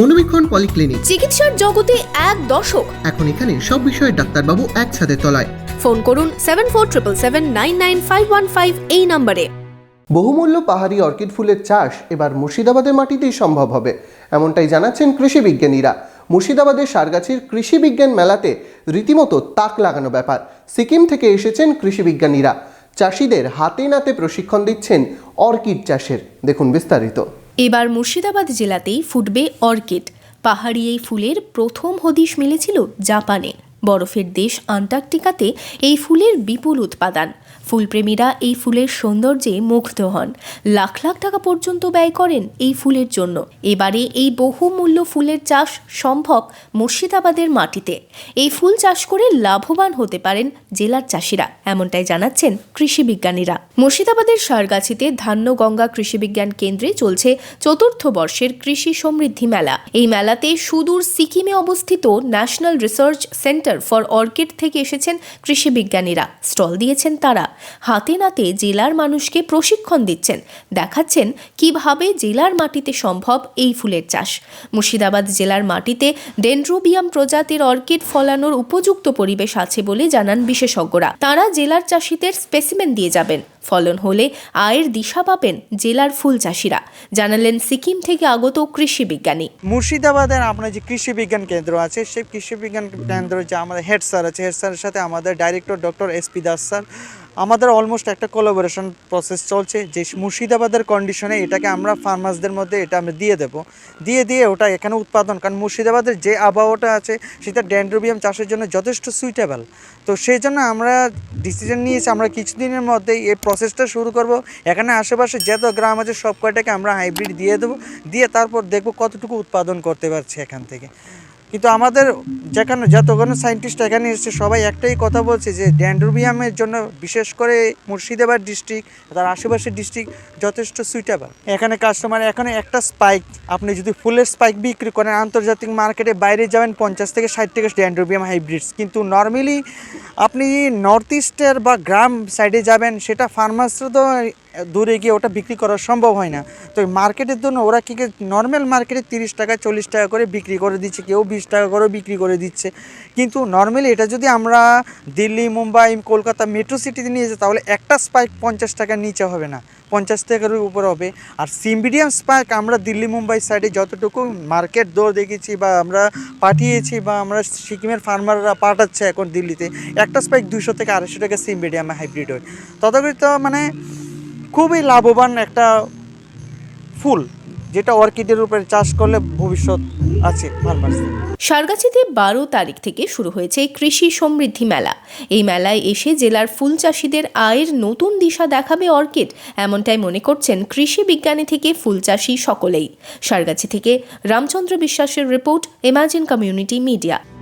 মনোবীক্ষণ polyclinic. চিকিৎসার জগতে এক দশক এখন এখানে সব বিষয়ে ডাক্তারবাবু একসাথে তলায়। ফোন করুন seven four triple seven nine nine five one five এই নম্বরে। বহুমূল্য পাহাড়ি অর্কিড ফুলের চাষ এবার মুর্শিদাবাদের মাটিতেই সম্ভব হবে এমনটাই জানাচ্ছেন কৃষি বিজ্ঞানীরা। মুর্শিদাবাদের সারগাছির কৃষি বিজ্ঞান মেলাতে রীতিমতো তাক লাগানো ব্যাপার সিকিম থেকে এসেছেন কৃষি বিজ্ঞানীরা। চাষিদের হাতে নাতে প্রশিক্ষণ দিচ্ছেন অর্কিড চাষের। দেখুন বিস্তারিত। এবার মুর্শিদাবাদ জেলাতেই ফুটবে অর্কিড। পাহাড়ি এই ফুলের প্রথম হদিশ মিলেছিল জাপানে। বরফের দেশ আন্টার্কটিকাতে এই ফুলের বিপুল উৎপাদন। ফুলপ্রেমীরা এই ফুলের সৌন্দর্যে মুগ্ধ হন। লাখ লাখ টাকা পর্যন্ত ব্যয় করেন এই ফুলের জন্য। এবারে এই বহুমূল্য ফুলের চাষ সম্ভব মুর্শিদাবাদের মাটিতে। এই ফুল চাষ করে লাভবান হতে পারেন জেলার চাষিরা, এমনটাই জানাচ্ছেন কৃষি বিজ্ঞানীরা। মুর্শিদাবাদের সারগাছিতে ধান্যগঙ্গা কৃষি বিজ্ঞান কেন্দ্রে চলছে চতুর্থ বর্ষের কৃষি সমৃদ্ধি মেলা। এই মেলাতে সুদূর সিকিমে অবস্থিত national research centre for orchid থেকে এসেছেন কৃষি বিজ্ঞানীরা। স্টল দিয়েছেন তারা। হাতে নাতে জেলার মানুষকে প্রশিক্ষণ দিচ্ছেন। দেখাচ্ছেন কীভাবে জেলার মাটিতে সম্ভব এই ফুলের চাষ। মুর্শিদাবাদ জেলার মাটিতে ডেন্ড্রোবিয়াম প্রজাতির অর্কিড ফলানোর উপযুক্ত পরিবেশ আছে বলে জানান বিশেষজ্ঞরা। তারা জেলার চাষিদের স্পেসিমেন দিয়ে যাবেন। ফলন হলে আয়ের দিশা পাবেন জেলার ফুল চাষিরা। জানালেন সিকিম থেকে আগত কৃষি বিজ্ঞানী। মুর্শিদাবাদের আপনার যে কৃষি বিজ্ঞান কেন্দ্র আছে, সেই কৃষি বিজ্ঞান কেন্দ্র যে আমাদের হেড স্যার আছে, হেড স্যারের সাথে আমাদের director doctor S P Das sir আমাদের অলমোস্ট একটা কোলাবোরেশন প্রসেস চলছে, যে মুর্শিদাবাদের কন্ডিশনে এটাকে আমরা ফার্মার্সদের মধ্যে এটা আমরা দিয়ে দেব। দিয়ে দিয়ে ওটা এখানে উৎপাদন, কারণ মুর্শিদাবাদের যে আবহাওয়াটা আছে, সেটা ড্যান্ড্রোবিয়াম চাষের জন্য যথেষ্ট সুইটেবল তো সেই জন্য আমরা ডিসিশন নিয়েছি, আমরা কিছুদিনের মধ্যেই এই প্রসেসটা শুরু করব। এখানে আশেপাশে যত গ্রাম আছে, সব কয়টাকে আমরা হাইব্রিড দিয়ে দেবো। দিয়ে তারপর দেখব কতটুকু উৎপাদন করতে পারছি এখান থেকে। কিন্তু আমাদের যেখানে যতগুলো সায়েন্টিস্ট এখানে এসেছে, সবাই একটাই কথা বলছে যে ড্যান্ড্রোবিয়ামের জন্য বিশেষ করে মুর্শিদাবাদ ডিস্ট্রিক্ট তার আশেপাশের ডিস্ট্রিক্ট যথেষ্ট সুইটেবল এখানে কাস্টমার এখানে একটা স্পাইক আপনি যদি ফুলের স্পাইক বিক্রি করেন, আন্তর্জাতিক মার্কেটে বাইরে যাবেন পঞ্চাশ থেকে ষাট টাকা ড্যান্ড্রোবিয়াম হাইব্রিডস কিন্তু নর্মালি আপনি নর্থ ইস্টের বা গ্রাম সাইডে যাবেন, সেটা ফার্মার্সরা তো দূরে গিয়ে ওটা বিক্রি করা সম্ভব হয় না। তো মার্কেটের জন্য ওরা কী নর্মাল মার্কেটে তিরিশ টাকা, চল্লিশ টাকা করে বিক্রি করে দিচ্ছে, কেউ বিশ টাকা করেও বিক্রি করে দিচ্ছে। কিন্তু নর্মালি এটা যদি আমরা দিল্লি, মুম্বাই, কলকাতা মেট্রো সিটিতে নিয়ে যাই, তাহলে একটা স্পাইক পঞ্চাশ টাকার নিচে হবে না। পঞ্চাশ টাকার উপর হবে। আর সিম্বিডিয়াম স্পাইক আমরা দিল্লি, মুম্বাই সাইডে যতটুকু মার্কেট দর দেখেছি বা আমরা পাঠিয়েছি বা আমরা সিকিমের ফার্মাররা পাঠাচ্ছে এখন দিল্লিতে, একটা স্পাইক দুশো থেকে আড়াইশো টাকা সিম্বিডিয়ামে হাইব্রিড হয়। তথাকথিত মানে খুবই লাভবান একটা ফুল, যেটা অর্কিডের উপরে চাষ করলে ভবিষ্যৎ আছে সারগাছিতে বারো তারিখ থেকে শুরু হয়েছে কৃষি সমৃদ্ধি মেলা। এই মেলায় এসে জেলার ফুল চাষিদের আয়ের নতুন দিশা দেখাবে অর্কিড, এমনটাই মনে করছেন কৃষি বিজ্ঞানী থেকে ফুল চাষি সকলেই। সারগাছি থেকে রামচন্দ্র বিশ্বাসের রিপোর্ট ইমাজিন কমিউনিটি মিডিয়া